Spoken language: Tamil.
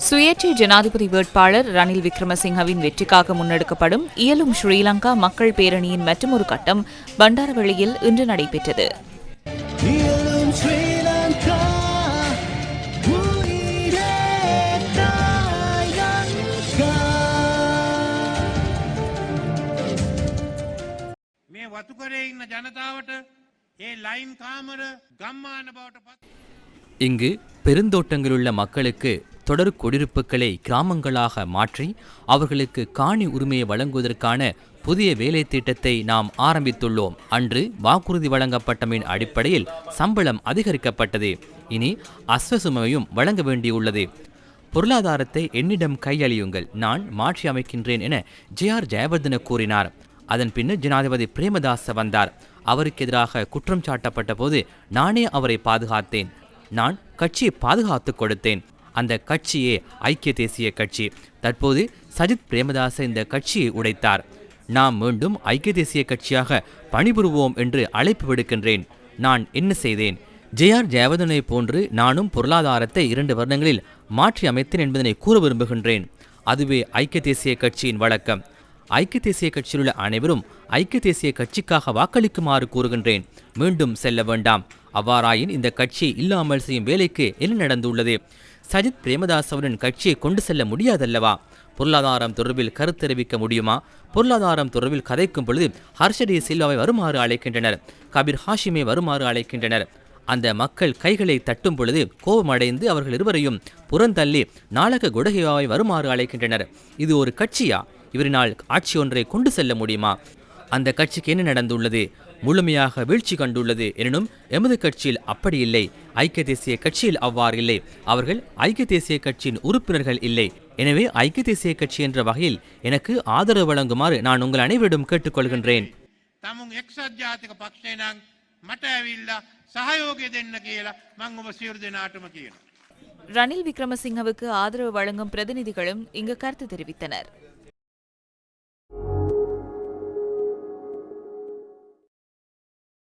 சுயேட்சை ஜனாதிபதி வேட்பாளர் ரணில் விக்ரமசிங்கவின் வெற்றிக்காக முன்னெடுக்கப்படும் இயலும் ஸ்ரீலங்கா மக்கள் பேரணியின் மற்றொரு கட்டம் பண்டாரவளியில் இன்று நடைபெற்றது இயலும் ஸ்ரீலங்கா உயிரே தாயங்கா මේ වතුකරේ ඉන්න ජනතාවට ඒ ලයින් කාමර ගම්මාන බවට පත් இங்கு பெருந்தோட்டங்களுள்ள மக்களுக்கு தொடர் குடியிருப்புகளை கிராமங்களாக மாற்றி அவர்களுக்கு காணி உரிமையை வழங்குவதற்கான புதிய வேலை திட்டத்தை நாம் ஆரம்பித்துள்ளோம். அன்று வாக்குறுதி வழங்கப்பட்டமின் அடிப்படையில் சம்பளம் அதிகரிக்கப்பட்டது. இனி அஸ்வசுமையும் வழங்க வேண்டியுள்ளது. பொருளாதாரத்தை என்னிடம் கையளியுங்கள். நான் மாற்றி அமைக்கின்றேன் என ஜே ஆர் ஜெயவர்தன கூறினார். அதன் பின்னர் ஜனாதிபதி பிரேமதாச வந்தார். அவருக்கு எதிராக குற்றம் சாட்டப்பட்ட போது நானே அவரை பாதுகாத்தேன். நான் கட்சியை பாதுகாத்து கொடுத்தேன். அந்த கட்சியே ஐக்கிய தேசிய கட்சி. தற்போது சஜித் பிரேமதாச இந்த கட்சியை உடைத்தார். நாம் மீண்டும் ஐக்கிய தேசிய கட்சியாக பணிபுரிவோம் என்று அழைப்பு விடுக்கின்றேன். நான் என்ன செய்தேன்? ஜே ஆர் ஜெயவர்தனை போன்று நானும் பொருளாதாரத்தை இரண்டு வருடங்களில் மாற்றி அமைத்தேன் என்பதனை கூற விரும்புகின்றேன். அதுவே ஐக்கிய தேசிய கட்சியின் வழக்கம். ஐக்கிய தேசிய கட்சியில் உள்ள அனைவரும் ஐக்கிய தேசிய கட்சிக்காக வாக்களிக்குமாறு கூறுகின்றேன். மீண்டும் செல்ல வேண்டாம். அவ்வாறாயின் இந்த கட்சியை இல்லாமல் செய்யும் வேலைக்கு என்ன நடந்துள்ளது? சஜித் பிரேமதாஸ் அவரின் கட்சியை கொண்டு செல்ல முடியாதல்லவா? பொருளாதாரம் தொடர்பில் கருத்தெரிவிக்க முடியுமா? பொருளாதாரம் தொடர்பில் கதைக்கும் பொழுது ஹர்ஷடி சில்வாவை வருமாறு அழைக்கின்றனர் கபீர் ஹாஷிமை வருமாறு அழைக்கின்றனர். அந்த மக்கள் கைகளை தட்டும் பொழுது கோபமடைந்து அவர்கள் இருவரையும் புறந்தள்ளி நாளக குடகிவாவை வருமாறு அழைக்கின்றனர். இது ஒரு கட்சியா? இவரினால் ஆட்சி ஒன்றை கொண்டு செல்ல முடியுமா? அந்த கட்சிக்கு என்ன நடந்துள்ளது? முழுமையாக வீழ்ச்சி கண்டுள்ளது எனினும் எமது கட்சியில் அப்படி இல்லை. ஐக்கிய தேசிய கட்சியில் அவ்வாறு இல்லை. அவர்கள் ஐக்கிய தேசிய கட்சியின் உறுப்பினர்கள் இல்லை. எனவே ஐக்கிய தேசிய கட்சி என்ற வகையில் எனக்கு ஆதரவு வழங்குமாறு நான் உங்கள் அனைவரிடம் கேட்டுக்கொள்கின்றேன். ரணில் விக்ரமசிங்கவுக்கு ஆதரவு வழங்கும் பிரதிநிதிகளும் இங்கு கருத்து தெரிவித்தனர்.